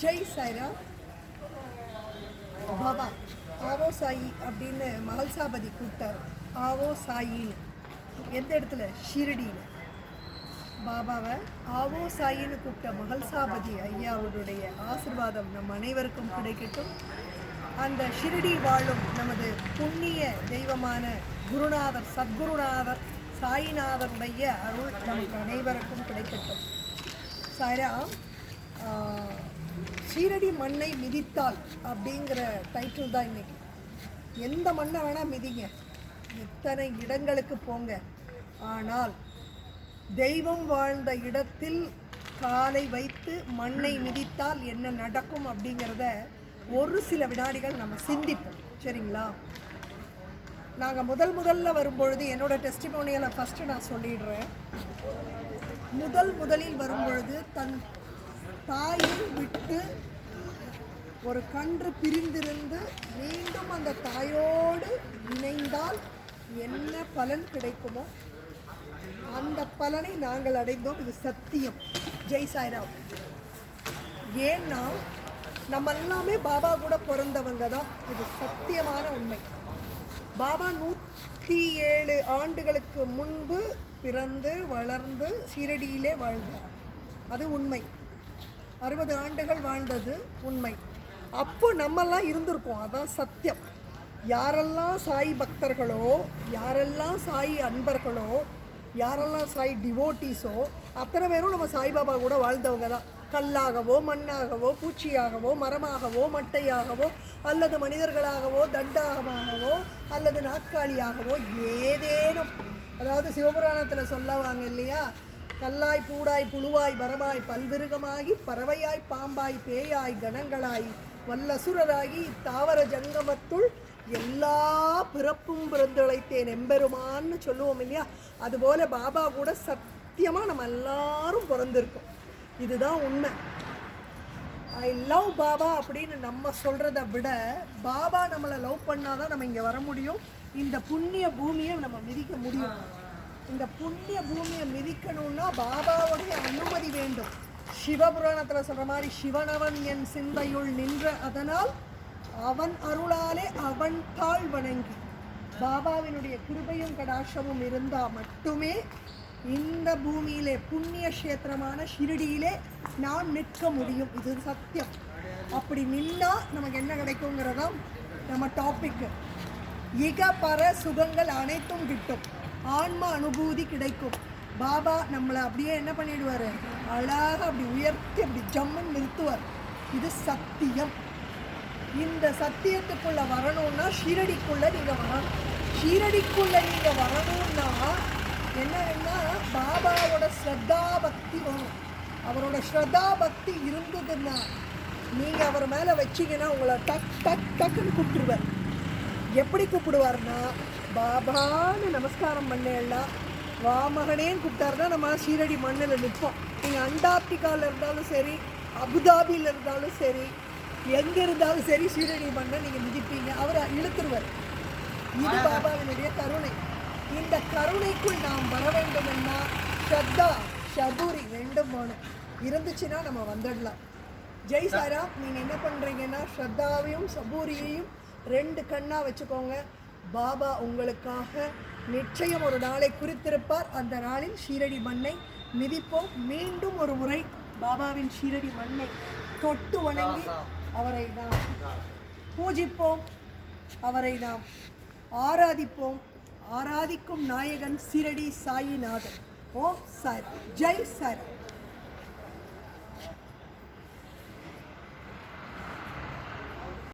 ஜெய் சைரா பாபா ஆவோ சாயி அப்படின்னு மகள்சாபதி கூப்பிட்டார். ஆவோ சாயின்னு. எந்த இடத்துல? ஷிரடியில். பாபாவை ஆவோ சாயின்னு கூப்பிட்ட மகள்சாபதி ஐயாவுடைய ஆசிர்வாதம் நம் அனைவருக்கும் கிடைக்கட்டும். அந்த ஷிரடி வாழும் நமது புண்ணிய தெய்வமான குருநாதர் சத்குருநாதர் சாயிநாதருடைய அருள் நமக்கு அனைவருக்கும் கிடைக்கட்டும். சாய்ரா சீரடி மண்ணை மிதித்தால் அப்படிங்கிற டைட்டில் தான் இன்னைக்கு. எந்த மண்ணை வேணால் மிதிங்க. எத்தனை இடங்களுக்கு போங்க. ஆனால் தெய்வம் வாழ்ந்த இடத்தில் காலை வைத்து மண்ணை மிதித்தால் என்ன நடக்கும் அப்படிங்கிறத ஒரு சில வினாடிகள் நம்ம சிந்திப்போம். சரிங்களா? நாங்கள் முதல் முதல்ல வரும்பொழுது என்னோட டெஸ்டிமோனியலை ஃபஸ்ட்டு நான் சொல்லிடுறேன். முதல் முதலில் வரும்பொழுது தன் தாயை விட்டு ஒரு கன்று பிரிந்திருந்து மீண்டும் அந்த தாயோடு இணைந்தால் என்ன பலன் கிடைக்குமோ? அந்த பலனை நாங்கள் அடைந்தோம். இது சத்தியம். ஜெய் சாய்ராம். ஏன்னா நம்ம எல்லாமே பாபா கூட பிறந்தவங்க தான். இது சத்தியமான உண்மை. பாபா நூற்றி ஏழு ஆண்டுகளுக்கு முன்பு பிறந்து வளர்ந்து சீரடியிலே வாழ்ந்தார். அது உண்மை. அறுபது ஆண்டுகள் வாழ்ந்தது உண்மை. அப்போ நம்மெல்லாம் இருந்திருப்போம். அதான் சத்தியம். யாரெல்லாம் சாய் பக்தர்களோ யாரெல்லாம் சாய் அன்பர்களோ யாரெல்லாம் சாய் டிவோட்டிஸோ அத்தனை பேரும் நம்ம சாய்பாபா கூட வாழ்ந்தவங்க தான். கல்லாகவோ மண்ணாகவோ பூச்சியாகவோ மரமாகவோ மட்டையாகவோ அல்லது மனிதர்களாகவோ தண்டாகமாகவோ அல்லது நாற்காலியாகவோ ஏதேனும். அதாவது சிவபுராணத்தில் சொல்லவாங்க இல்லையா? கல்லாய் பூடாய் புழுவாய் வரமாய் பல்விருகமாகி பறவையாய் பாம்பாய் பேயாய் கணங்களாய் வல்லசுரராகி தாவர ஜங்கமத்துள் எல்லா பிறப்பும் பிறந்துழைத்தேன் எம்பெருமான்னு சொல்லுவோம் இல்லையா? அதுபோல பாபா கூட சத்தியமாக நம்ம எல்லாரும் பிறந்திருக்கோம். இதுதான் உண்மை. ஐ லவ் பாபா அப்படின்னு நம்ம சொல்கிறத விட பாபா நம்மளை லவ் பண்ணாதான் நம்ம இங்கே வர முடியும். இந்த புண்ணிய பூமியை நம்ம மிதிக்க முடியும். இந்த புண்ணிய பூமியை மிதிக்கணும்னா பாபாவுடைய அனுமதி வேண்டும். சிவபுராணத்தில் சொல்கிற மாதிரி சிவனவன் என் சிந்தையுள் நின்ற அதனால் அவன் அருளாலே அவன் தாழ் வணங்கி. பாபாவினுடைய கிருபையும் கடாட்சமும் இருந்தால் மட்டுமே இந்த பூமியிலே புண்ணிய கஷேத்திரமான ஷிரடியிலே நான் நிற்க முடியும். இது சத்தியம். அப்படி நின்னா நமக்கு என்ன கிடைக்குங்கிறதான் நம்ம டாபிக் இக பர சுகங்கள் அனைத்தும் கிட்டும். ஆன்ம அனுபூதி கிடைக்கும். பாபா நம்மளை அப்படியே என்ன பண்ணிடுவார்? அழகாக அப்படி உயர்த்தி அப்படி ஜம்முன்னு நிறுத்துவார். இது சத்தியம். இந்த சத்தியத்துக்குள்ள வரணும்னா ஷீரடிக்குள்ள நீங்க வரணும். ஷீரடிக்குள்ள நீங்க வரணும்னா என்னன்னா பாபாவோட ஸ்ரத்தா பக்தி வரும். அவரோட ஸ்ரத்தா பக்தி இருந்ததுன்னா நீங்க அவர் மேல வச்சீங்கன்னா உங்களை டக் டக் டக்குன்னு கூப்பிட்டுருவார். எப்படி கூப்பிடுவார்னா பாபான்னு நமஸ்காரம் பண்ணேன்னா வா மகனேன்னு கூப்பிட்டாருன்னா நம்ம ஷீரடி மண்ணில் நிற்போம் நீங்கள் அண்டார்டிகாவில் இருந்தாலும் சரி அபுதாபியில் இருந்தாலும் சரி எங்கே இருந்தாலும் சரி ஷீரடி மண்ணை நீங்கள் மிதிப்பீங்க. அவரை இழுத்துருவார். இது பாபாவினுடைய கருணை. இந்த கருணைக்குள் நாம் வர வேண்டுமென்னா ஸ்ரத்தா ஷபூரி ரெண்டும் வேணும். இருந்துச்சுன்னா நம்ம வந்துடலாம். ஜெய் சாராம் நீங்கள் என்ன பண்ணுறீங்கன்னா ஸ்ரத்தாவையும் சபூரியையும் ரெண்டு கண்ணாக வச்சுக்கோங்க. பாபா உங்களுக்காக நிச்சயம் ஒரு நாளை குறித்திருப்பார். அந்த நாளில் ஷீரடி மண்ணை மிதிப்போம். மீண்டும் ஒரு முறை பாபாவின் ஷீரடி மண்ணை தொட்டு வணங்கி அவரை நாம் பூஜிப்போம். அவரை நாம் ஆராதிப்போம். ஆராதிக்கும் நாயகன் சிரடி சாயிநாதன். ஓம் சாய் ஜெய் சாய்